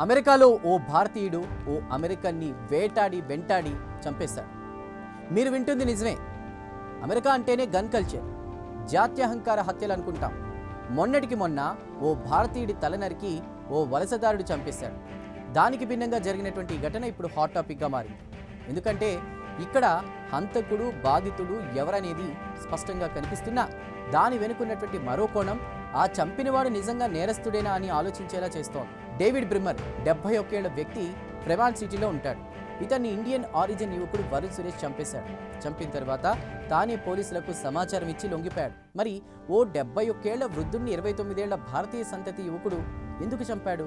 అమెరికాలో ఓ భారతీయుడు ఓ అమెరికన్ని వేటాడి వెంటాడి చంపేశాడు. మీరు వింటుంది నిజమే. అమెరికా అంటేనే గన్ కల్చర్. జాత్యహంకార హత్యలు అనుకుంటాం మొన్నటికి మొన్న ఓ భారతీయుడి తల నరికి ఓ వలసదారుడు చంపేశాడు. దానికి భిన్నంగా జరిగినటువంటి ఘటన ఇప్పుడు హాట్ టాపిక్గా మారింది. ఎందుకంటే ఇక్కడ హంతకుడు బాధితుడు ఎవరనేది స్పష్టంగా కనిపిస్తున్నా. దాని వెనుకున్నటువంటి మరో కోణం ఆ చంపినవాడు నిజంగా నేరస్తుడేనా అని ఆలోచించేలా చేస్తోంది. డేవిడ్ బ్రిమ్మర్ డెబ్బై ఒకేళ్ళ వ్యక్తి ఫ్రెమాన్ సిటీలో ఉంటాడు. ఇతన్ని ఇండియన్ ఆరిజిన్ యువకుడు వరుణ్ సురేష్ చంపేశాడు. చంపిన తర్వాత తానే పోలీసులకు సమాచారం ఇచ్చి లొంగిపోయాడు. మరి ఓ డెబ్బై ఒక్కేళ్ళ వృద్ధుణ్ణి ఇరవై తొమ్మిదేళ్ళ భారతీయ సంతతి యువకుడు ఎందుకు చంపాడు?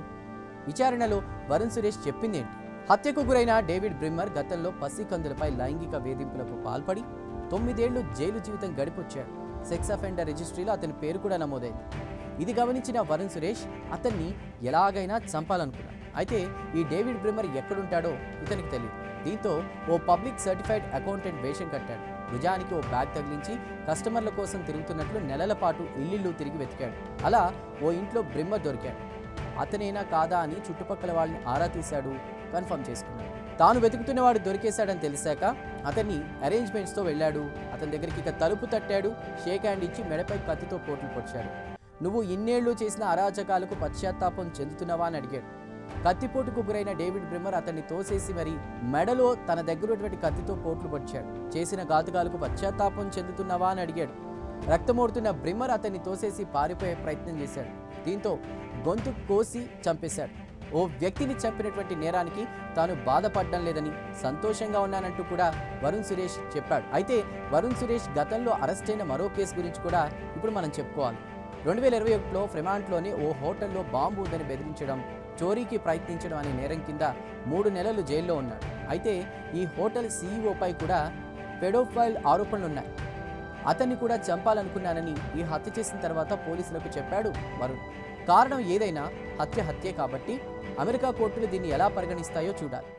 విచారణలో వరుణ్ సురేష్ చెప్పిందేంటి? హత్యకు గురైన డేవిడ్ బ్రిమ్మర్ గతంలో పసికందులపై లైంగిక వేధింపులకు పాల్పడి తొమ్మిదేళ్ళు జైలు జీవితం గడిపొచ్చాడు. సెక్స్ అఫెండర్ రిజిస్ట్రీలో అతని పేరు కూడా నమోదైంది. ఇది గమనించిన వరుణ్ సురేష్ అతన్ని ఎలాగైనా చంపాలనుకున్నాడు. అయితే ఈ డేవిడ్ బ్రిమ్మర్ ఎక్కడుంటాడో ఇతనికి తెలియదు దీంతో ఓ పబ్లిక్ సర్టిఫైడ్ అకౌంటెంట్ వేషం కట్టాడు. భుజానికి ఓ బ్యాగ్ తగిలించి కస్టమర్ల కోసం తిరుగుతున్నట్లు నెలల పాటు ఇల్లిల్లు తిరిగి వెతికాడు. అలా ఓ ఇంట్లో బ్రిమ్మర్ దొరికాడు. అతనేనా కాదా అని చుట్టుపక్కల వాళ్ళని ఆరా తీశాడు కన్ఫర్మ్ చేసుకున్నాడు. తాను వెతుకుతున్నవాడు దొరికేశాడని తెలిసాక అతన్ని అరేంజ్మెంట్స్తో వెళ్ళాడు. అతని దగ్గరికి ఇక తలుపు తట్టాడు షేక్ హ్యాండ్ ఇచ్చి మెడపై కత్తితో పోట్లు పొడిచాడు. నువ్వు ఇన్నేళ్ళు చేసిన అరాచకాలకు పశ్చాత్తాపం చెందుతున్నావా? అని అడిగాడు. కత్తిపోటుకు గురైన డేవిడ్ బ్రిమ్మర్ అతన్ని తోసేసి మరి మెడలో తన దగ్గర ఉన్నటువంటి కత్తితో పోట్లు పొడిచాడు. చేసిన ఘాతుకాలకు పశ్చాత్తాపం చెందుతున్నావా? అని అడిగాడు. రక్తమోడుతున్న బ్రిమ్మర్ అతన్ని తోసేసి పారిపోయే ప్రయత్నం చేశాడు. దీంతో గొంతు కోసి చంపేశాడు. ఓ వ్యక్తిని చంపినటువంటి నేరానికి తాను బాధపడడం లేదని సంతోషంగా ఉన్నానంటూ కూడా వరుణ్ సురేష్ చెప్పాడు. అయితే వరుణ్ సురేష్ గతంలో అరెస్ట్ అయిన మరో కేసు గురించి కూడా ఇప్పుడు మనం చెప్పుకోవాలి. రెండు వేల ఇరవై ఒకటిలో ఫ్రెమాంట్లోని ఓ హోటల్లో బాంబు ఉందని బెదిరించడం చోరీకి ప్రయత్నించడం అనే నేరం కింద మూడు నెలలు జైల్లో ఉన్నాడు. అయితే ఈ హోటల్ సీఈఓపై కూడా పెడోఫైల్ ఆరోపణలున్నాయి. అతన్ని కూడా చంపాలనుకున్నానని ఈ హత్య చేసిన తర్వాత పోలీసులకు చెప్పాడు వరుణ్. కారణం ఏదైనా హత్య హత్యే కాబట్టి అమెరికా కోర్టులు దీన్ని ఎలా పరిగణిస్తాయో చూడాలి.